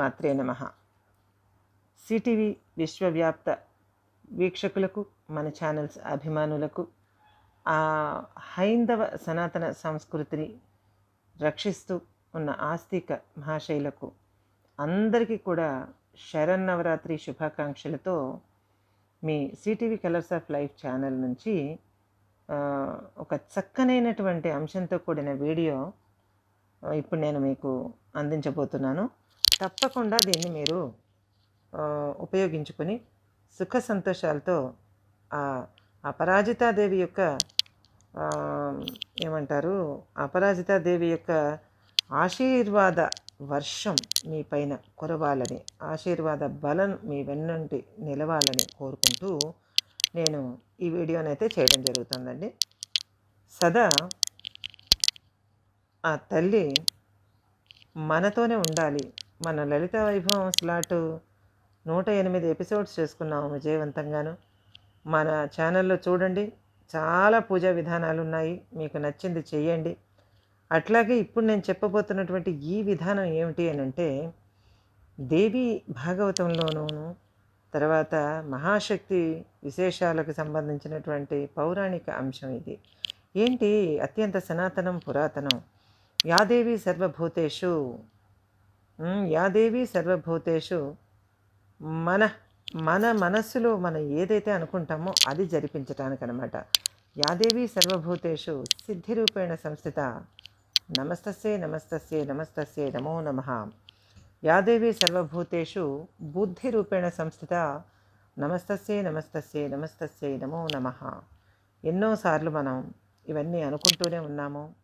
మాత్రే నమ. సిటీవీ విశ్వవ్యాప్త వీక్షకులకు మన ఛానల్స్ అభిమానులకు ఆ హైందవ సనాతన సంస్కృతిని రక్షిస్తూ ఉన్న ఆస్తిక మహాశైలకు అందరికీ కూడా శరన్నవరాత్రి శుభాకాంక్షలతో మీ CTV colours of life channel నుంచి ఒక చక్కనైనటువంటి అంశంతో కూడిన వీడియో ఇప్పుడు నేను మీకు అందించబోతున్నాను. తప్పకుండా దీన్ని మీరు ఉపయోగించుకొని సుఖ సంతోషాలతో ఆ అపరాజితాదేవి యొక్క ఏమంటారు అపరాజితాదేవి యొక్క ఆశీర్వాద వర్షం మీ పైన కురవాలని ఆశీర్వాద బలం మీ వెన్నంటి నిలవాలని కోరుకుంటూ నేను ఈ వీడియోనైతే చేయడం జరుగుతుందండి. సదా ఆ తల్లి మనతోనే ఉండాలి మన లలిత వైభవం స్లాట్ నూట ఎనిమిది ఎపిసోడ్స్ చేసుకున్నాము విజయవంతంగాను. మన ఛానల్లో చూడండి చాలా పూజా విధానాలు ఉన్నాయి మీకు నచ్చింది చేయండి. అట్లాగే ఇప్పుడు నేను చెప్పబోతున్నటువంటి ఈ విధానం ఏమిటి అని అంటే దేవి భాగవతంలోనూ తర్వాత మహాశక్తి విశేషాలకు సంబంధించినటువంటి పౌరాణిక అంశం ఇది. ఏంటి? అత్యంత సనాతనం పురాతనం. యాదేవి సర్వభూతేషు యాదేవి సర్వభూతేషు. మన మన మనస్సులో మనం ఏదైతే అనుకుంటామో అది జరిపించటానికి అనమాట యాదేవి సర్వభూతేషు సిద్ధిరూపేణ సంస్థిత. నమస్తస్యే నమస్తస్యే నమస్తస్యే నమో నమ. యాదేవి సర్వభూతేషు బుద్ధిరూపేణ సంస్థిత. నమస్తస్యే నమస్తస్యే నమస్తస్యే నమో నమ. ఎన్నోసార్లు మనం ఇవన్నీ అనుకుంటూనే ఉన్నాము.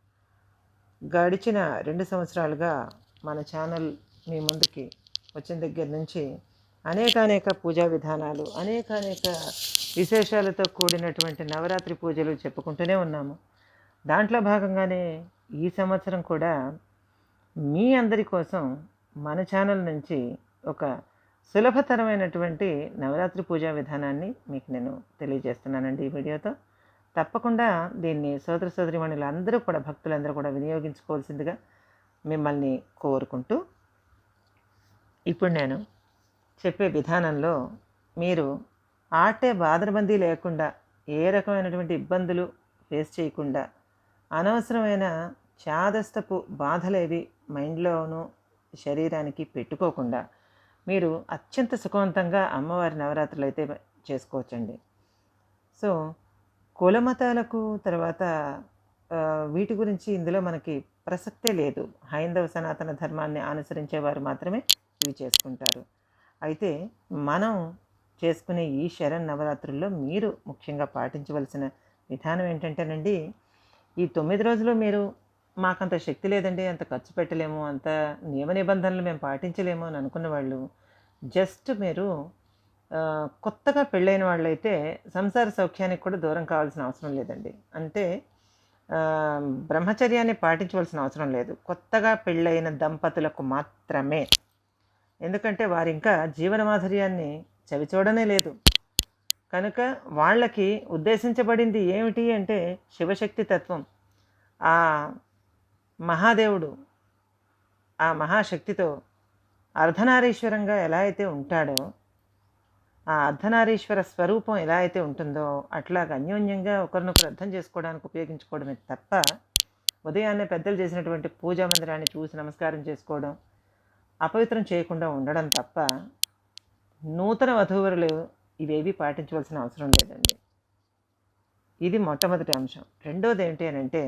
గడిచిన రెండు సంవత్సరాలుగా మన ఛానల్ మీ ముందుకి వచ్చిన దగ్గర నుంచి అనేకానేక పూజా విధానాలు అనేకానేక విశేషాలతో కూడినటువంటి నవరాత్రి పూజలు చెప్పుకుంటూనే ఉన్నాము. దాంట్లో భాగంగానే ఈ సంవత్సరం కూడా మీ అందరి కోసం మన ఛానల్ నుంచి ఒక సులభతరమైనటువంటి నవరాత్రి పూజా విధానాన్ని మీకు నేను తెలియజేస్తున్నానండి ఈ వీడియోతో. తప్పకుండా దీన్ని సోదర సోదరిమణులందరూ కూడా భక్తులందరూ కూడా వినియోగించుకోవాల్సిందిగా మిమ్మల్ని కోరుకుంటూ ఇప్పుడు నేను చెప్పే విధానంలో మీరు ఆటే బాధరబందీ లేకుండా ఏ రకమైనటువంటి ఇబ్బందులు ఫేస్ చేయకుండా అనవసరమైన చాదస్తపు బాధలేవి మైండ్లోనూ శరీరానికి పెట్టుకోకుండా మీరు అత్యంత సుఖవంతంగా అమ్మవారి నవరాత్రులు అయితే చేసుకోవచ్చండి. సో కులమతాలకు తర్వాత వీటి గురించి ఇందులో మనకి ప్రసక్తే లేదు. హైందవ సనాతన ధర్మాన్ని అనుసరించేవారు మాత్రమే ఇవి చేసుకుంటారు. అయితే మనం చేసుకునే ఈ శరణ్ నవరాత్రుల్లో మీరు ముఖ్యంగా పాటించవలసిన విధానం ఏంటంటేనండి ఈ తొమ్మిది రోజులు మీరు మాకంత శక్తి లేదండి అంత ఖర్చు పెట్టలేము అంత నియమ నిబంధనలు మేము పాటించలేము అని అనుకున్న వాళ్ళు జస్ట్ మీరు కొత్తగా పెళ్ళైన వాళ్ళైతే సంసార సౌఖ్యానికి కూడా దూరం కావాల్సిన అవసరం లేదండి. అంటే బ్రహ్మచర్యాన్ని పాటించవలసిన అవసరం లేదు. కొత్తగా పెళ్ళైన దంపతులకు మాత్రమే ఎందుకంటే వారు ఇంకా జీవన మాధుర్యాన్ని చవిచూడనే లేదు. కనుక వాళ్ళకి ఉద్దేశించబడింది ఏమిటి అంటే శివశక్తి తత్వం. ఆ మహాదేవుడు ఆ మహాశక్తితో అర్ధనారీశ్వరంగా ఎలా అయితే ఉంటాడో ఆ అర్ధనారీశ్వర స్వరూపం ఎలా అయితే ఉంటుందో అట్లాగ అన్యోన్యంగా ఒకరినొకరు అర్థం చేసుకోవడానికి ఉపయోగించుకోవడమే తప్ప ఉదయాన్నే పెద్దలు చేసినటువంటి పూజా మందిరాన్ని చూసి నమస్కారం చేసుకోవడం అపవిత్రం చేయకుండా ఉండడం తప్ప నూతన వధూవరులు ఇవేవి పాటించవలసిన అవసరం లేదండి. ఇది మొట్టమొదటి అంశం. రెండోది ఏంటి అని అంటే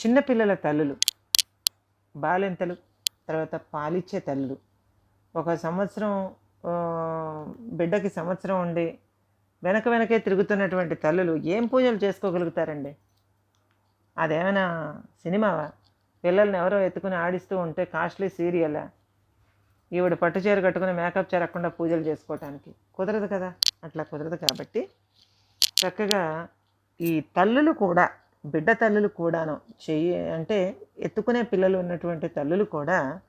చిన్నపిల్లల తల్లులు బాలింతలు తర్వాత పాలిచ్చే తల్లులు. ఒక సంవత్సరం బిడ్డకి సంవత్సరం ఉండి వెనక వెనకే తిరుగుతున్నటువంటి తల్లులు ఏం పూజలు చేసుకోగలుగుతారండి? అదేమైనా సినిమావా? పిల్లల్ని ఎవరో ఎత్తుకుని ఆడిస్తూ ఉంటే కాస్ట్లీ సీరియలా. ఈవిడ పట్టు చీర కట్టుకుని మేకప్ చేరకుండా పూజలు చేసుకోవటానికి. కుదరదు కదా? అట్లా కుదరదు కాబట్టి చక్కగా ఈ తల్లులు కూడా బిడ్డ తల్లులు కూడాను చెయ్యి అంటే ఎత్తుకునే పిల్లలు ఉన్నటువంటి తల్లులు కూడా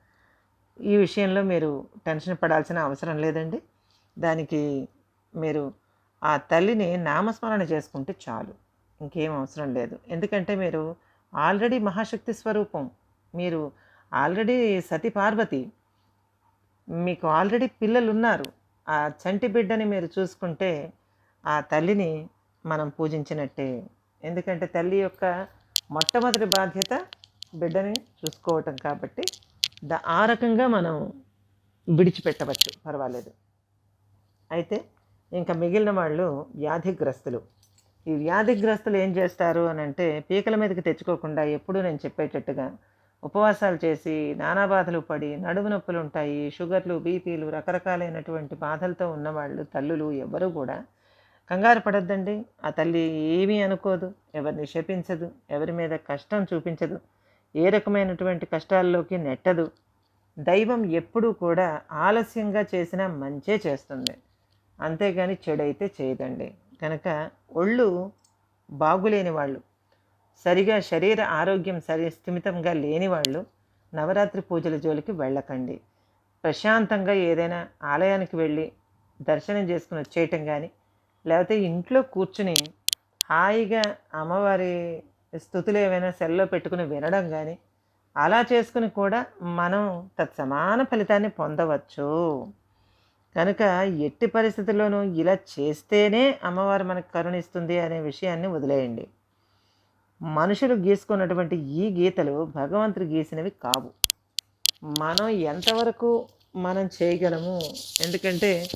ఈ విషయంలో మీరు టెన్షన్ పడాల్సిన అవసరం లేదండి. దానికి మీరు ఆ తల్లిని నామస్మరణ చేసుకుంటే చాలు. ఇంకేం అవసరం లేదు. ఎందుకంటే మీరు ఆల్రెడీ మహాశక్తి స్వరూపం. మీరు ఆల్రెడీ సతి పార్వతి మీకు ఆల్రెడీ పిల్లలు ఉన్నారు ఆ చంటి బిడ్డని మీరు చూసుకుంటే ఆ తల్లిని మనం పూజించినట్టే. ఎందుకంటే తల్లి యొక్క మొట్టమొదటి బాధ్యత బిడ్డని చూసుకోవటం కాబట్టి ద ఆ రకంగా మనం విడిచిపెట్టవచ్చు. పర్వాలేదు. అయితే ఇంకా మిగిలిన వాళ్ళు వ్యాధిగ్రస్తులు. ఈ వ్యాధిగ్రస్తులు ఏం చేస్తారు అని అంటే పీకల మీదకి తెచ్చుకోకుండా ఎప్పుడూ నేను చెప్పేటట్టుగా ఉపవాసాలు చేసి నానా బాధలు పడి నడుము నొప్పులు ఉంటాయి షుగర్లు బీపీలు రకరకాలైనటువంటి బాధలతో ఉన్నవాళ్ళు తల్లులు ఎవరు కూడా కంగారు పడొద్దండి. ఆ తల్లి ఏమీ అనుకోదు ఎవరిని శపించదు ఎవరి మీద కష్టం చూపించదు ఏ రకమైనటువంటి కష్టాల్లోకి నెట్టదు. దైవం ఎప్పుడూ కూడా ఆలస్యంగా చేసినా మంచే చేస్తుంది. అంతేగాని చెడైతే చేయదండి. కనుక ఒళ్ళు బాగులేని వాళ్ళు సరిగా శరీర ఆరోగ్యం సరి స్థిమితంగా లేని వాళ్ళు నవరాత్రి పూజల జోలికి వెళ్ళకండి. ప్రశాంతంగా ఏదైనా ఆలయానికి వెళ్ళి దర్శనం చేసుకుని వచ్చేయటం కానీ లేకపోతే ఇంట్లో కూర్చుని హాయిగా అమ్మవారి స్థుతులు ఏవైనా సెల్లో పెట్టుకుని వినడం కానీ అలా చేసుకుని కూడా మనం తత్సమాన ఫలితాన్ని పొందవచ్చు. కనుక ఎట్టి పరిస్థితుల్లోనూ ఇలా చేస్తేనే అమ్మవారు మనకు కరుణిస్తుంది అనే విషయాన్ని వదిలేయండి. మనుషులు గీసుకున్నటువంటి ఈ గీతలు భగవంతుడు గీసినవి కావు. మనం ఎంతవరకు మనం చేయగలము? ఎందుకంటే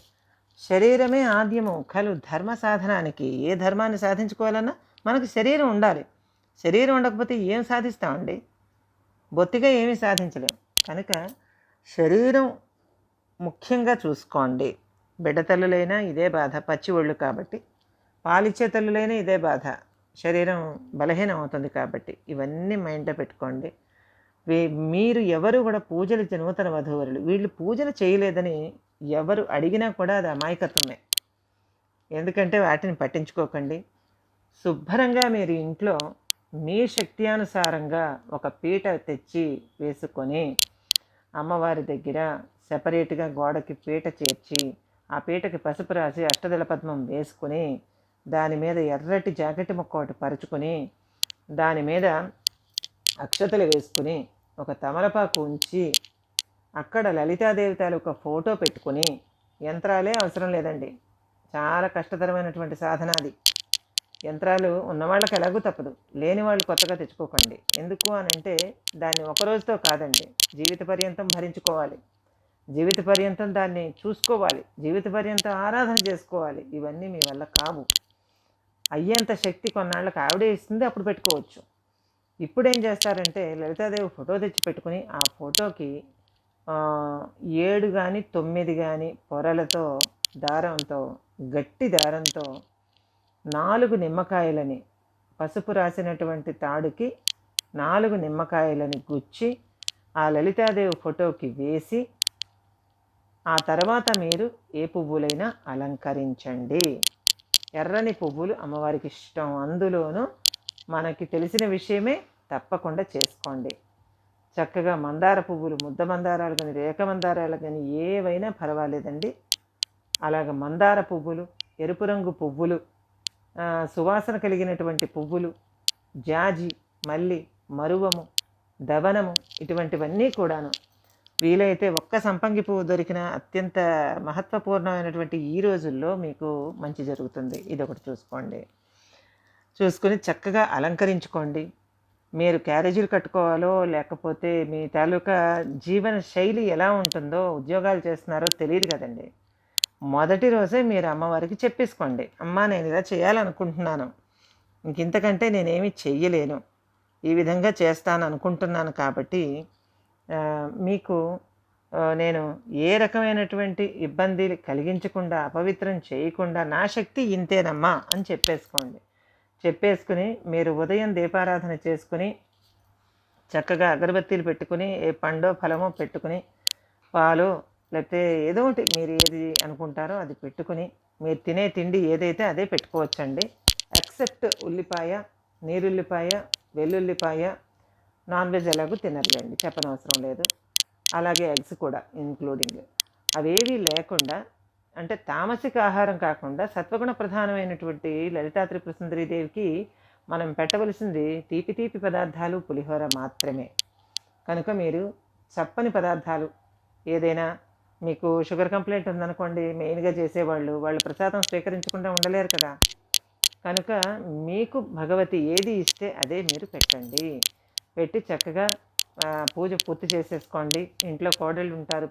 శరీరమే ఆద్యము కలు ధర్మ సాధనానికి. ఏ ధర్మాన్ని సాధించుకోవాలన్నా మనకు శరీరం ఉండాలి. శరీరం ఉండకపోతే ఏం సాధిస్తామండి? బొత్తిగా ఏమీ సాధించలేం. కనుక శరీరం ముఖ్యంగా చూసుకోండి. బిడ్డతల్లులైనా ఇదే బాధ పచ్చి ఒళ్ళు కాబట్టి. పాలిచ్చే తల్లులైనా ఇదే బాధ. శరీరం బలహీనం అవుతుంది కాబట్టి ఇవన్నీ మైండ్లో పెట్టుకోండి. మీరు ఎవరు కూడా పూజలు నూతన వధూవరులు. వీళ్ళు పూజలు చేయలేదని ఎవరు అడిగినా కూడా అది అమాయకత్వమే. ఎందుకంటే వాటిని పట్టించుకోకండి. శుభ్రంగా మీరు ఇంట్లో మీ శక్త్యానుసారంగా ఒక పీట తెచ్చి వేసుకొని అమ్మవారి దగ్గర సెపరేట్గా గోడకి పీట చేర్చి ఆ పీటకి పసుపు రాసి అష్టదళ పద్మం వేసుకుని దాని మీద ఎర్రటి జాకెట్ ముక్క ఒకటి పరుచుకొని దాని మీద అక్షతలు వేసుకుని ఒక తమలపాకు ఉంచి అక్కడ లలితాదేవి తాలూకా ఫోటో పెట్టుకుని యంత్రాలే అవసరం లేదండి. చాలా కష్టతరమైనటువంటి సాధన అది. యంత్రాలు ఉన్నవాళ్ళకి ఎలాగూ తప్పదు. లేని వాళ్ళు కొత్తగా తెచ్చుకోకండి. ఎందుకు అని అంటే దాన్ని ఒక రోజుతో కాదండి. జీవిత పర్యంతం భరించుకోవాలి. జీవిత పర్యంతం దాన్ని చూసుకోవాలి. జీవిత పర్యంతం ఆరాధన చేసుకోవాలి. ఇవన్నీ మీ వల్ల కావు. అయ్యేంత శక్తి కొన్నాళ్ళకి ఆవిడే ఇస్తుంది అప్పుడు పెట్టుకోవచ్చు. ఇప్పుడు ఏం చేస్తారంటే లలితాదేవి ఫోటో తెచ్చి పెట్టుకుని ఆ ఫోటోకి ఏడు కానీ తొమ్మిది కానీ పొరలతో దారంతో గట్టి దారంతో నాలుగు నిమ్మకాయలని పసుపు రాసినటువంటి తాడుకి నాలుగు నిమ్మకాయలని గుచ్చి ఆ లలితాదేవి ఫోటోకి వేసి ఆ తర్వాత మీరు ఏ పువ్వులైనా అలంకరించండి. ఎర్రని పువ్వులు అమ్మవారికి ఇష్టం. అందులోనూ మనకి తెలిసిన విషయమే తప్పకుండా చేసుకోండి. చక్కగా మందార పువ్వులు ముద్ద మందారాలు కానీ రేఖ మందారాలు కానీ ఏవైనా పర్వాలేదండి. అలాగ మందార పువ్వులు ఎరుపు రంగు పువ్వులు సువాసన కలిగినటువంటి పువ్వులు జాజి మల్లి మరువము దవనము ఇటువంటివన్నీ కూడాను వీలైతే ఒక్క సంపంగి పువ్వు దొరికిన అత్యంత మహత్వపూర్ణమైనటువంటి ఈ రోజుల్లో మీకు మంచి జరుగుతుంది. ఇది ఒకటి చూసుకోండి. చూసుకుని చక్కగా అలంకరించుకోండి. మీరు క్యారేజీలు కట్టుకోవాలో లేకపోతే మీ తాలూకా జీవన శైలి ఎలా ఉంటుందో ఉద్యోగాలు చేస్తున్నారో తెలియదు కదండి. మొదటి రోజే మీరు అమ్మవారికి చెప్పేసుకోండి. అమ్మ నేను ఇలా చేయాలనుకుంటున్నాను. ఇంక ఇంతకంటే నేనేమి చెయ్యలేను. ఈ విధంగా చేస్తాను అనుకుంటున్నాను కాబట్టి మీకు నేను ఏ రకమైనటువంటి ఇబ్బంది కలిగించకుండా అపవిత్రం చేయకుండా నా శక్తి ఇంతేనమ్మా అని చెప్పేసుకోండి. చెప్పేసుకుని మీరు ఉదయం దీపారాధన చేసుకుని చక్కగా అగరబత్తీలు పెట్టుకుని ఏ పండో ఫలమో పెట్టుకుని పాలు లేకపోతే ఏదో ఒకటి మీరు ఏది అనుకుంటారో అది పెట్టుకుని మీరు తినే తిండి ఏదైతే అదే పెట్టుకోవచ్చండి. ఎక్సెప్ట్ ఉల్లిపాయ నీరుల్లిపాయ వెల్లుల్లిపాయ నాన్ వెజ్ ఎలాగో తినర్లేండి చెప్పనవసరం లేదు. అలాగే ఎగ్స్ కూడా ఇంక్లూడింగ్. అవేవి లేకుండా అంటే తామసిక ఆహారం కాకుండా సత్వగుణ ప్రధానమైనటువంటి లలితా త్రిపుర మనం పెట్టవలసింది తీపి తీపి పదార్థాలు పులిహోర మాత్రమే. కనుక మీరు చప్పని పదార్థాలు ఏదైనా మీకు షుగర్ కంప్లైంట్ ఉందనుకోండి మెయిన్గా చేసేవాళ్ళు వాళ్ళు ప్రసాదం స్వీకరించకుండా ఉండలేరు కదా. కనుక మీకు భగవతి ఏది ఇస్తే అదే మీరు పెట్టండి. పెట్టి చక్కగా పూజ పూర్తి చేసేసుకోండి. ఇంట్లో కోడళ్ళు ఉంటారు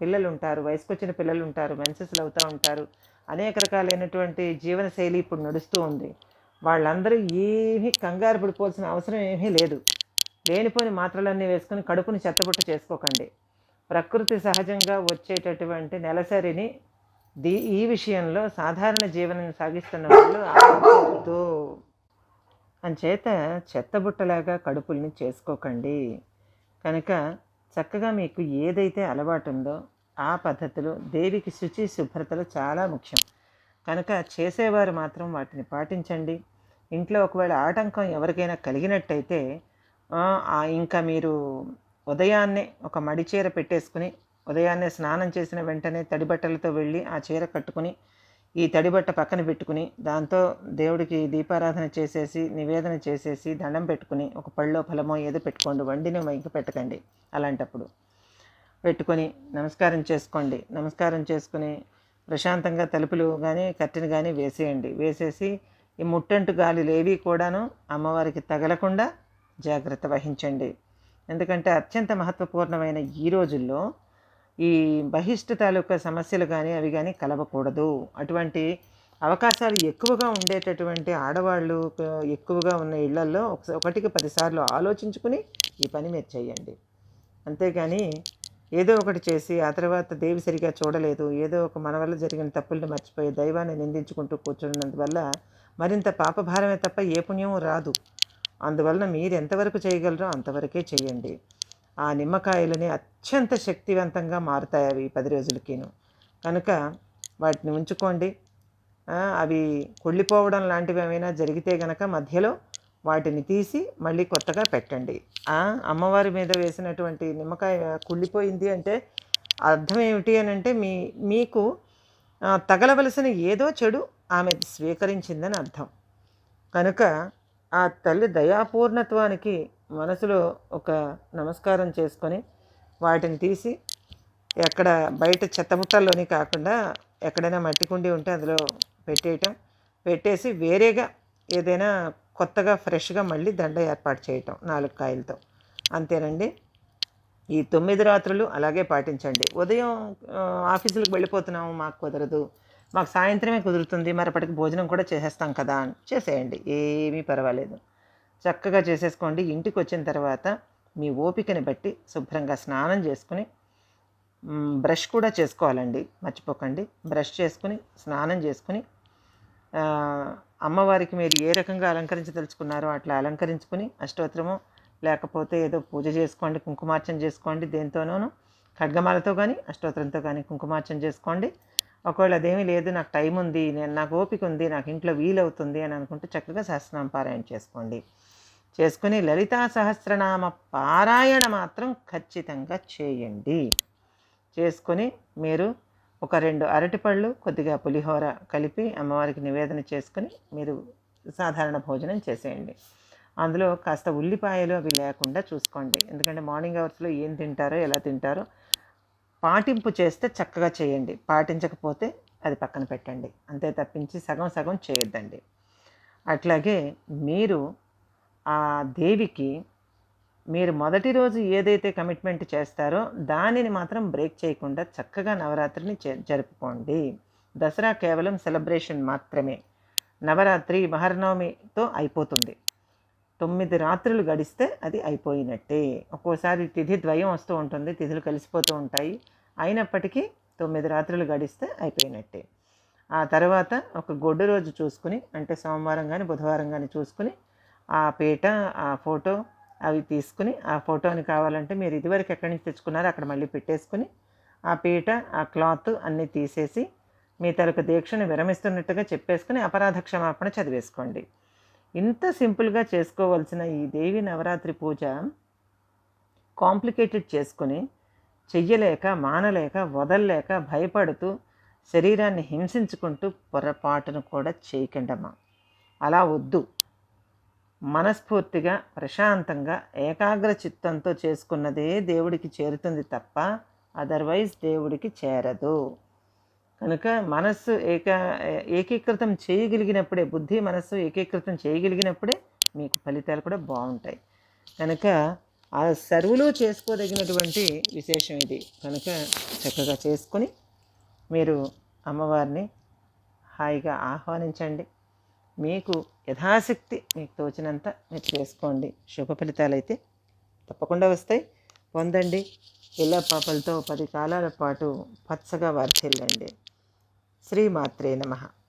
పిల్లలు ఉంటారు వయసుకొచ్చిన పిల్లలు ఉంటారు మెన్సెస్లు అవుతూ ఉంటారు. అనేక రకాలైనటువంటి జీవనశైలి ఇప్పుడు నడుస్తూ ఉంది. వాళ్ళందరూ ఏమీ కంగారు పడిపోవాల్సిన అవసరం ఏమీ లేదు. లేనిపోని మాత్రలన్నీ వేసుకొని కడుపుని చెత్తబుట్ట చేసుకోకండి. ప్రకృతి సహజంగా వచ్చేటటువంటి నెలసరిని దీ ఈ విషయంలో సాధారణ జీవనం సాగిస్తున్న వాళ్ళు అంచేత చెత్తబుట్టలాగా కడుపుల్ని చేసుకోకండి. కనుక చక్కగా మీకు ఏదైతే అలవాటు ఉందో ఆ పద్ధతిలో దేవికి శుచి శుభ్రతలు చాలా ముఖ్యం. కనుక చేసేవారు మాత్రం వాటిని పాటించండి. ఇంట్లో ఒకవేళ ఆటంకం ఎవరికైనా కలిగినట్టయితే ఇంకా మీరు ఉదయాన్నే ఒక మడి చీర పెట్టేసుకుని ఉదయాన్నే స్నానం చేసిన వెంటనే తడి బట్టలతో వెళ్ళి ఆ చీర కట్టుకుని ఈ తడిబట్ట పక్కన పెట్టుకుని దాంతో దేవుడికి దీపారాధన చేసేసి నివేదన చేసేసి దండం పెట్టుకుని ఒక పళ్ళో ఫలమో ఏదో పెట్టుకోండి వండిని ఇంక పెట్టకండి అలాంటప్పుడు. పెట్టుకొని నమస్కారం చేసుకోండి. నమస్కారం చేసుకుని ప్రశాంతంగా తలుపులు కానీ కట్టెను కానీ వేసేయండి. వేసేసి ఈ ముట్టంటు గాలులు ఏవి కూడాను అమ్మవారికి తగలకుండా జాగ్రత్త వహించండి. ఎందుకంటే అత్యంత మహత్వపూర్ణమైన ఈ రోజుల్లో ఈ బహిష్ట తాలూకా సమస్యలు కానీ అవి కానీ కలవకూడదు. అటువంటి అవకాశాలు ఎక్కువగా ఉండేటటువంటి ఆడవాళ్ళు ఎక్కువగా ఉన్న ఇళ్ళల్లో ఒకటికి పదిసార్లు ఆలోచించుకుని ఈ పని మీరు చేయండి అంతేగాని ఏదో ఒకటి చేసి ఆ తర్వాత దేవి సరిగా చూడలేదు ఏదో ఒక మన వల్ల జరిగిన తప్పుల్ని మర్చిపోయి దైవాన్ని నిందించుకుంటూ కూర్చున్నందువల్ల మరింత పాపభారమే తప్ప ఏ పుణ్యం రాదు. అందువలన మీరు ఎంతవరకు చేయగలరో అంతవరకే చేయండి ఆ నిమ్మకాయలని అత్యంత శక్తివంతంగా మారుతాయి అవి పది రోజులకిను. కనుక వాటిని ఉంచుకోండి. అవి కుళ్ళిపోవడం లాంటివి ఏమైనా జరిగితే గనక మధ్యలో వాటిని తీసి మళ్ళీ కొత్తగా పెట్టండి. అమ్మవారి మీద వేసినటువంటి నిమ్మకాయ కుళ్ళిపోయింది అంటే అర్థం ఏమిటి అని అంటే మీ మీకు తగలవలసిన ఏదో చెడు ఆమె స్వీకరించిందని అర్థం. కనుక ఆ తల్లి దయాపూర్ణత్వానికి మనసులో ఒక నమస్కారం చేసుకొని వాటిని తీసి ఎక్కడ బయట చెత్తబుట్టల్లోని కాకుండా ఎక్కడైనా మట్టి కుండి ఉంటే అందులో పెట్టేయటం. పెట్టేసి వేరేగా ఏదైనా కొత్తగా ఫ్రెష్గా మళ్ళీ దండ ఏర్పాటు చేయటం నాలుగు కాయలతో. అంతేనండి. ఈ తొమ్మిది రాత్రులు అలాగే పాటించండి. ఉదయం ఆఫీసులకు వెళ్ళిపోతున్నాము మాకు కుదరదు. మాకు సాయంత్రమే కుదురుతుంది మరపటికి భోజనం కూడా చేసేస్తాం కదా అని. చేసేయండి ఏమీ పర్వాలేదు. చక్కగా చేసేసుకోండి. ఇంటికి వచ్చిన తర్వాత మీ ఓపికని బట్టి శుభ్రంగా స్నానం చేసుకుని బ్రష్ కూడా చేసుకోవాలండి. మర్చిపోకండి. బ్రష్ చేసుకుని స్నానం చేసుకుని అమ్మవారికి మీరు ఏ రకంగా అలంకరించదలుచుకున్నారో అట్లా అలంకరించుకుని అష్టోత్తరము లేకపోతే ఏదో పూజ చేసుకోండి కుంకుమార్చన చేసుకోండి దేంతోనూ ఖడ్గమాలతో కానీ అష్టోత్తరంతో కానీ కుంకుమార్చన చేసుకోండి. ఒకవేళ అదేమీ లేదు నాకు టైం ఉంది నేను నాకు ఓపిక ఉంది నాకు ఇంట్లో వీలవుతుంది అని అనుకుంటే చక్కగా సహస్రనామ పారాయణ చేసుకోండి. చేసుకుని లలితా సహస్రనామ పారాయణ మాత్రం ఖచ్చితంగా చేయండి. చేసుకొని మీరు ఒక రెండు అరటిపళ్ళు కొద్దిగా పులిహోర కలిపి అమ్మవారికి నివేదన చేసుకొని మీరు సాధారణ భోజనం చేసేయండి. అందులో కాస్త ఉల్లిపాయలు అవి లేకుండా చూసుకోండి. ఎందుకంటే మార్నింగ్ అవర్స్లో ఏం తింటారో ఎలా తింటారో పాటింపు చేస్తే చక్కగా చేయండి. పాటించకపోతే అది పక్కన పెట్టండి. అంతే తప్పించి సగం సగం చేయొద్దండి. అట్లాగే మీరు ఆ దేవికి మీరు మొదటి రోజు ఏదైతే కమిట్మెంట్ చేస్తారో దానిని మాత్రం బ్రేక్ చేయకుండా చక్కగా నవరాత్రిని జరుపుకోండి. దసరా కేవలం సెలబ్రేషన్ మాత్రమే. నవరాత్రి మహర్నవమితో అయిపోతుంది. తొమ్మిది రాత్రులు గడిస్తే అది అయిపోయినట్టే. ఒక్కోసారి తిథి ద్వయం వస్తూ ఉంటుంది. తిథులు కలిసిపోతూ ఉంటాయి. అయినప్పటికీ తొమ్మిది రాత్రులు గడిస్తే అయిపోయినట్టే. ఆ తర్వాత ఒక గొడ్డు రోజు చూసుకుని అంటే సోమవారం కానీ బుధవారం కానీ చూసుకుని ఆ పీట ఆ ఫోటో అవి తీసుకుని ఆ ఫోటోని కావాలంటే మీరు ఇదివరకు ఎక్కడి నుంచి తెచ్చుకున్నారో అక్కడ మళ్ళీ పెట్టేసుకుని ఆ పీట ఆ క్లాత్ అన్నీ తీసేసి మీ తరకు దీక్షను విరమిస్తున్నట్టుగా చెప్పేసుకుని అపరాధ క్షమాపణ చదివేసుకోండి. ఇంత సింపుల్గా చేసుకోవాల్సిన ఈ దేవి నవరాత్రి పూజ కాంప్లికేటెడ్ చేసుకుని చెయ్యలేక మానలేక వదలలేక భయపడుతూ శరీరాన్ని హింసించుకుంటూ పొరపాటును కూడా చేయకండమ్మా. అలా వద్దు. మనస్ఫూర్తిగా ప్రశాంతంగా ఏకాగ్ర చిత్తంతో చేసుకున్నదే దేవుడికి చేరుతుంది తప్ప అదర్వైజ్ దేవుడికి చేరదు. కనుక మనస్సు ఏక ఏకీకృతం చేయగలిగినప్పుడే బుద్ధి మనస్సు ఏకీకృతం చేయగలిగినప్పుడే మీకు ఫలితాలు కూడా బాగుంటాయి. కనుక ఆ సర్వులు చేసుకోదగినటువంటి విశేషం ఇది. కనుక చక్కగా చేసుకొని మీరు అమ్మవారిని హాయిగా ఆహ్వానించండి. మీకు యథాశక్తి మీకు తోచినంత మీరు చేసుకోండి. శుభ ఫలితాలు అయితే తప్పకుండా వస్తాయి. పొందండి. పిల్ల పాపలతో పది కాలాల పాటు పచ్చగా వర్ధిల్లండి శ్రీమాత్రే నమః.